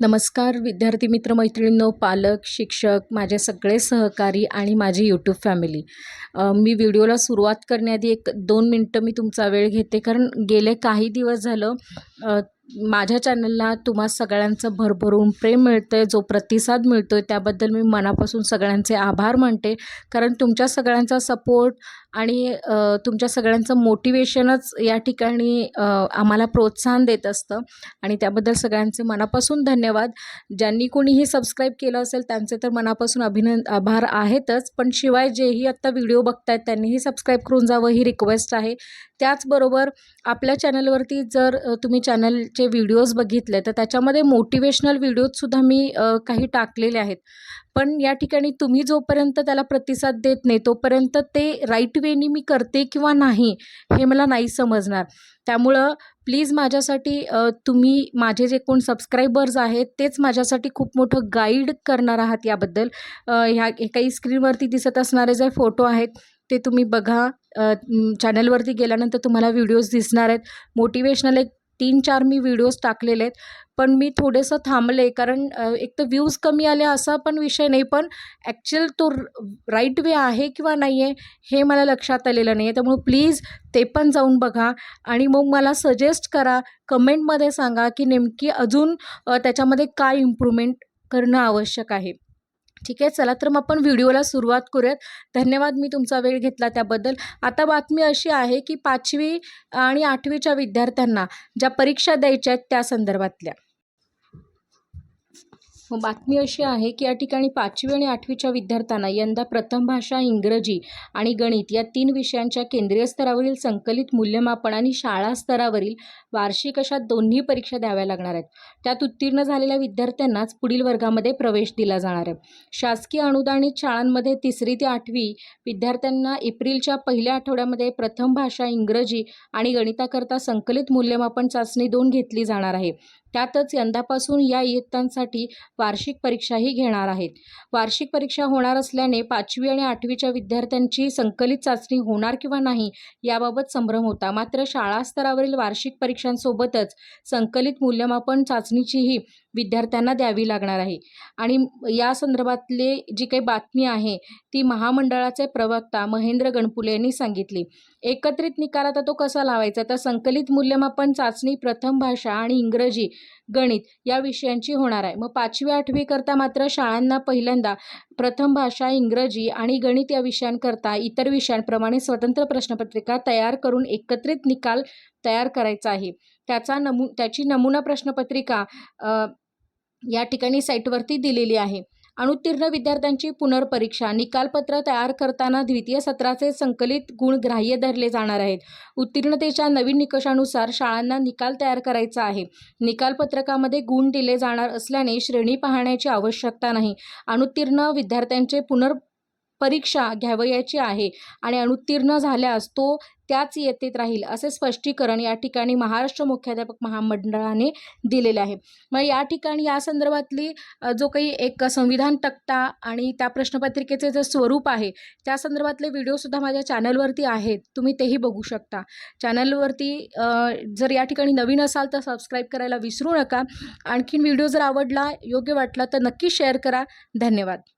नमस्कार विद्यार्थी मित्र मैत्रिणींनो पालक शिक्षक माझे सगळे सहकारी आणि माझी यूट्यूब फॅमिली मी व्हिडिओला सुरुवात करण्याआधी एक दोन मिनटं मी तुमचा वेळ घेते कारण गेले काही दिवस झालं माझ्या चॅनलला तुम्हा सगळ्यांचं भरभरून प्रेम मिळतं आहे जो प्रतिसाद मिळतो आहे त्याबद्दल मी मनापासून सगळ्यांचे आभार मानते. कारण तुमच्या सगळ्यांचा सपोर्ट आणि तुमच्या सगळ्यांचं मोटिवेशनच या ठिकाणी आम्हाला प्रोत्साहन देत असतं. आणि त्याबद्दल सगळ्यांचे मनापासून धन्यवाद. ज्यांनी कोणीही सबस्क्राईब केलं असेल त्यांचे तर मनापासून अभिनंद आभार आहेतच. पण शिवाय जेही आत्ता व्हिडिओ बघतायत त्यांनीही सबस्क्राईब करून जावं ही रिक्वेस्ट आहे. त्याचबरोबर आपल्या चॅनलवरती जर तुम्ही चॅनल चे व्हिडिओज बघितले तर त्याच्यामध्ये मोटिवेशनल व्हिडिओजसुद्धा मी काही टाकलेले आहेत. पण या ठिकाणी तुम्ही जोपर्यंत त्याला प्रतिसाद देत नाही तोपर्यंत ते राईट वेनी मी करते किंवा नाही हे मला नाही समजणार. त्यामुळं प्लीज माझ्यासाठी तुम्ही माझे जे कोण सबस्क्रायबर्स आहेत तेच माझ्यासाठी खूप मोठं गाईड करणार आहात याबद्दल. ह्या काही स्क्रीनवरती दिसत असणारे जे फोटो आहेत ते तुम्ही बघा. चॅनलवरती गेल्यानंतर तुम्हाला व्हिडिओज दिसणार आहेत. मोटिवेशनल एक तीन चार मी व्हिडिओज टाकलेले आहेत. पण मी थोडंसं थांबले कारण एक तर व्ह्यूज कमी आले असा पण विषय नाही पण ॲक्च्युअल तो राईट वे आहे किंवा नाही आहे हे मला लक्षात आलेलं नाही आहे त्यामुळे प्लीज ते पण जाऊन बघा आणि मग मला सजेस्ट करा कमेंटमध्ये सांगा की नेमकी अजून त्याच्यामध्ये काय इम्प्रूव्हमेंट करणं आवश्यक आहे. ठीक आहे चला तर मग आपण व्हिडिओला सुरुवात करूयात. धन्यवाद मी तुमचा वेळ घेतला त्याबद्दल. आता बातमी अशी आहे की पाचवी आणि आठवीच्या विद्यार्थ्यांना ज्या परीक्षा द्यायच्या आहेत त्या संदर्भातल्या. मग बातमी अशी आहे की या ठिकाणी पाचवी आणि आठवीच्या विद्यार्थ्यांना यंदा प्रथम भाषा इंग्रजी आणि गणित या तीन विषयांच्या केंद्रीय स्तरावरील संकलित मूल्यमापन आणि शाळा स्तरावरील वार्षिक अशा दोन्ही परीक्षा द्याव्या लागणार आहेत. त्यात उत्तीर्ण झालेल्या विद्यार्थ्यांनाच पुढील वर्गामध्ये प्रवेश दिला जाणार आहे. शासकीय अनुदानित शाळांमध्ये तिसरी ते आठवी विद्यार्थ्यांना एप्रिलच्या पहिल्या आठवड्यामध्ये प्रथम भाषा इंग्रजी आणि गणिताकरता संकलित मूल्यमापन चाचणी दोन घेतली जाणार आहे. त्यातच यंदापासून या इयत्तांसाठी वार्षिक परीक्षाही घेणार आहेत. वार्षिक परीक्षा होणार असल्याने पाचवी आणि आठवीच्या विद्यार्थ्यांची संकलित चाचणी होणार किंवा नाही याबाबत संभ्रम होता. मात्र शाळा स्तरावरील वार्षिक परीक्षांसोबतच संकलित मूल्यमापन चाचणीचीही विद्यार्थ्यांना द्यावी लागणार आहे. आणि या संदर्भातले जी काही बातमी आहे ती महामंडळाचे प्रवक्ता महेंद्र गणपुले यांनी सांगितली. एकत्रित निकाल आता तो कसा लावायचा? तर संकलित मूल्यमापन चाचणी प्रथम भाषा आणि इंग्रजी गणित या विषयांची होणार आहे. मग पाचवी आठवी करता मात्र शाळांना पहिल्यांदा प्रथम भाषा इंग्रजी आणि गणित या विषयांकरता इतर विषयांप्रमाणे स्वतंत्र प्रश्नपत्रिका तयार करून एकत्रित निकाल तयार करायचा आहे. त्याचा नमू त्याची नमुना प्रश्नपत्रिका या ठिकाणी साईटवरती दिलेली आहे. अनुत्तीर्ण विद्यार्थ्यांची पुनर्परीक्षा निकालपत्र तयार करताना द्वितीय सत्राचे संकलित गुण ग्राह्य धरले जाणार आहेत. उत्तीर्णतेच्या नवीन निकषानुसार शाळांना निकाल तयार करायचा आहे. निकालपत्रकामध्ये गुण दिले जाणार असल्याने श्रेणी पाहण्याची आवश्यकता नाही. अनुत्तीर्ण विद्यार्थ्यांचे पुनर् परीक्षा घ्यावयाची आहे आणि अनुत्तीर्ण झाल्यास तो त्याच येतेत राहील असे स्पष्टीकरण या ठिकाणी महाराष्ट्र मुख्याध्यापक महामंडळाने दिलेले आहे. मग या ठिकाणी या संदर्भातली जो काही एक संविधान तक्ता आणि त्या प्रश्नपत्रिकेचे जे स्वरूप आहे त्या संदर्भातले व्हिडिओसुद्धा माझ्या चॅनलवरती आहेत. तुम्ही तेही बघू शकता. चॅनलवरती जर या ठिकाणी नवीन असाल तर सबस्क्राईब करायला विसरू नका. आणखीन व्हिडिओ जर आवडला योग्य वाटला तर नक्की शेअर करा. धन्यवाद.